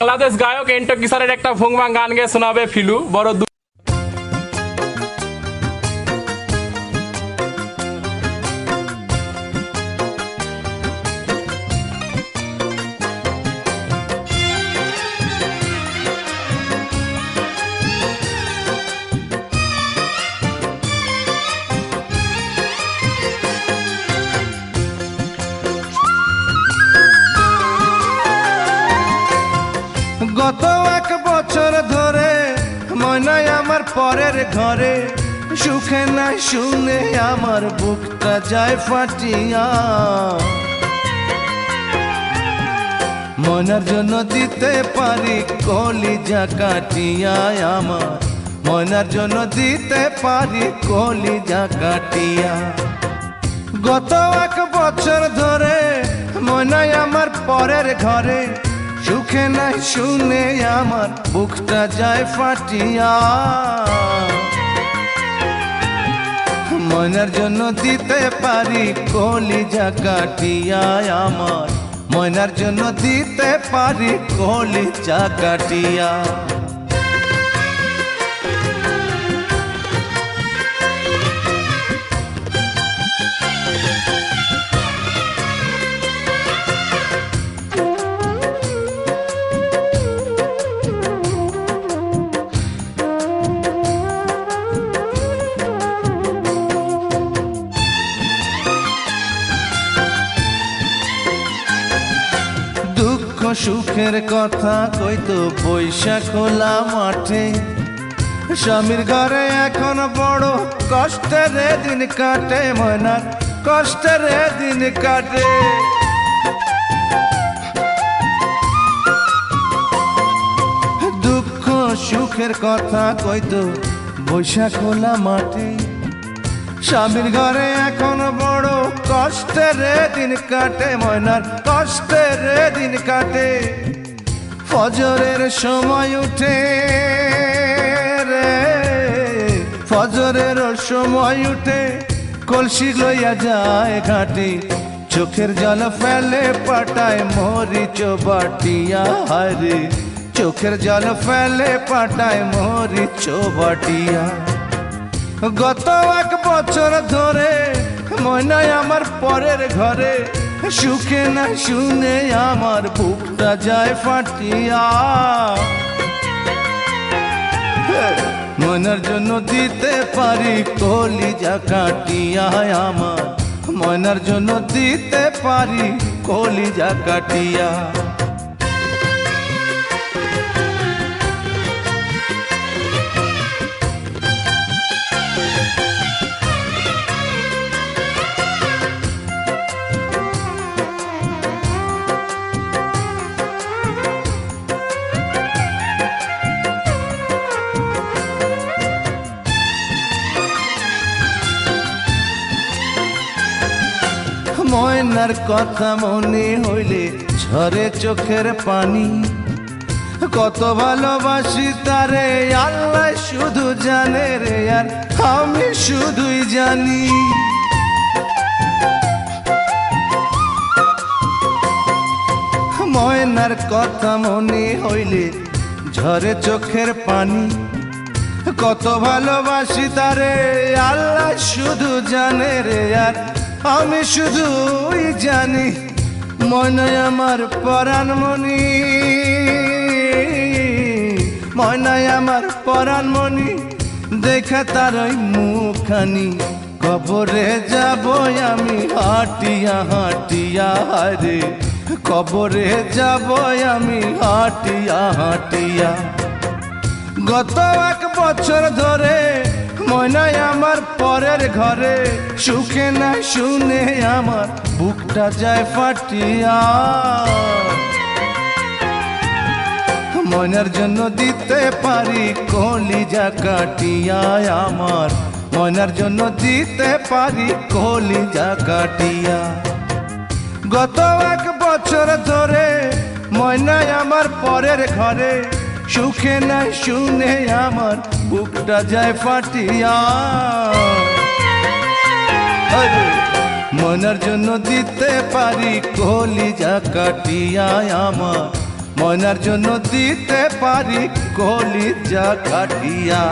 বাংলাদেশ গায়ক এন্টো কিশোরের একটা ভুংবাং গান গেয়ে শোনাবে ফিলু। বড় পরের ঘরে, সুখে নাই শুনে আমার বুকটা যায় ফাটিয়া। ময়নার জন্য দিতে পারি, কলিজা কাটিয়া আমার। ময়নার জন্য দিতে পারি, কলিজা কাটিয়া। গত এক বছর ধরে মনাই আমার পরের ঘরে, সুখে নাই শুনে আমার বুকটা যায় ফাটিয়া। ময়নার জন্য দিতে পারি কলিজা কাটিয়া আমার। ময়নার জন্য দিতে পারি কলিজা কাটিয়া। সুখের কথা কইতো বৈশাখ খোলা মাঠে। স্বামীর ঘরে এখন বড় কষ্টের দিন কাটে ময়নার, কষ্টের দিন কাটে। দুঃখ সুখের কথা কইতো বৈশাখ খোলা মাঠে। স্বামীর ঘরে এখন বড় কষ্টের দিন কাটে ময়নার কষ্টের দিন কাটে। ফজরের সময় উঠে রে, ফজরের সময় উঠে কলসি লইয়া যায় ঘাটে। চোখের জল ফেলে পাটায় মরিচ বাটিয়া হারে চোখের জল ফেলে পাটায় মরিচ বাটিয়া। গত এক বছর ধরে ময়নায় আমার পরের ঘরে। সুখে না শুনে আমার বুকটা যায় ফাটিয়া। মনের জন্য দিতে পারি, কলিজা কাটিয়া আমার। মনের জন্য দিতে পারি, কলিজা কাটিয়া। ময়নার কথা মনে হইলে ঝরে চোখের পানি। কত ভালোবাসি তারে, আল্লাহ শুধু জানে রে আর আমি শুধুই জানি। ময়নার কথা মনে হইলে ঝরে চোখের পানি। কত ভালোবাসি তারে, আল্লাহ শুধু জানে রে আর আমি শুধুই জানি ময়নায় আমার পরাণমণি ময়নায় আমার পরাণমণি দেখা তার ওই মুখানি কবরে যাব আমি, হাটিয়া হাটিয়া হারে কবরে যাব আমি, হাটিয়া হাটিয়া। গত এক বছর ধরে ময়নায় আমার পরের ঘরে, সুখে না শুনে আমার বুকটা যায় ফাটিয়া। ময়নার জন্য দিতে পারি, কলিজা কাটিয়া আমার। ময়নার জন্য দিতে পারি, কলিজা কাটিয়া। গত এক বছর ধরে ময়নায় আমার পরের ঘরে সুখে নাই শুনে আমার বুকটা যায় ফাটিয়া। মনের জন্য দিতে পারি, কলিজা কাটিয়া আমার। মনের জন্য দিতে পারি, কলিজা কাটিয়া।